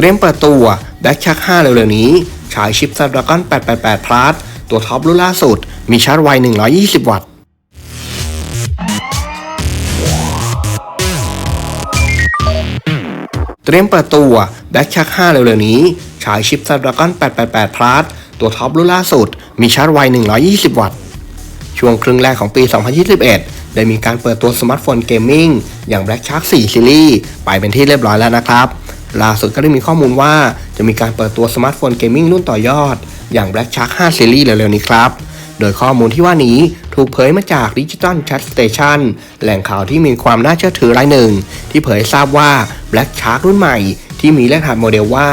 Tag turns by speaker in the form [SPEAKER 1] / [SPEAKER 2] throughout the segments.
[SPEAKER 1] เตรียมเปิดตัวแบ็คชัก5เร็วๆนี้ฉายชิป Snapdragon 888 Plus ตัวท็อปรุ่นล่าสุด มีชาร์จไว 120 วัตต์เตรียมเปิดตัวแบ็คชัก5เร็วๆนี้ฉายชิป Snapdragon 888 Plus ตัวท็อปรุ่นล่าสุด มีชาร์จไว 120 วัตต์ ช่วงครึ่งแรกของปี 2021 ได้มีการเปิดตัวสมาร์ทโฟนเกมมิ่งอย่าง Black Shark 4 Series ไปเป็นที่เรียบร้อยแล้วนะครับ ล่าสุดก็ได้มีข้อมูลว่าจะมีการเปิดตัวสมาร์ทโฟนเกมมิ่งรุ่นต่อยอด อย่าง Black Shark 5 Series เร็วๆนี้ครับ โดยข้อมูลที่ว่านี้ถูกเผยมาจาก Digital Chat Station แหล่งข่าวที่มีความน่าเชื่อถือรายหนึ่ง ที่เผยทราบว่า Black Shark รุ่นใหม่ ที่มีเลขรหัสโมเดลว่า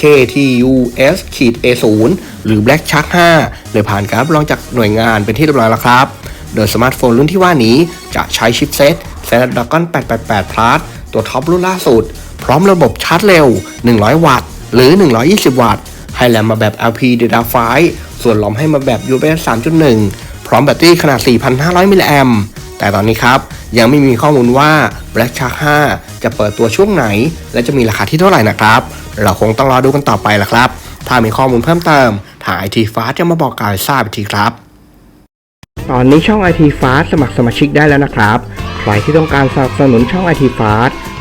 [SPEAKER 1] KTUS A0 หรือ Black Shark 5ได้ผ่านการรับรองจากหน่วยงานเป็นที่เรียบร้อยแล้วครับ โดยสมาร์ทโฟนรุ่นที่ว่านี้จะใช้ชิปเซต Snapdragon 888 Plus ตัวท็อปรุ่นล่าสุด พร้อมระบบชาร์จเร็ว 100 วัตต์ หรือ 120 วัตต์ ให้แรมมาแบบ LP Data 5ส่วนหลอมให้มาแบบ UFS 3.1 พร้อมแบตเตอรี่ขนาด 4,500 มิลลิแอมป์แต่ตอนนี้ครับ ยังไม่มีข้อมูลว่า Black Shark 5 จะเปิดตัวช่วงไหน และจะมีราคาที่เท่าไหร่นะครับ เราคงต้องรอดูกันต่อไปละครับ ถ้ามีข้อมูลเพิ่มเติมทาง IT Fast จะมาบอกกล่าวให้ทราบอีกทีครับ ตอนนี้ช่อง IT Fast สมัครสมาชิกได้แล้วนะครับ ใครที่ต้องการสนับสนุนช่อง IT Fast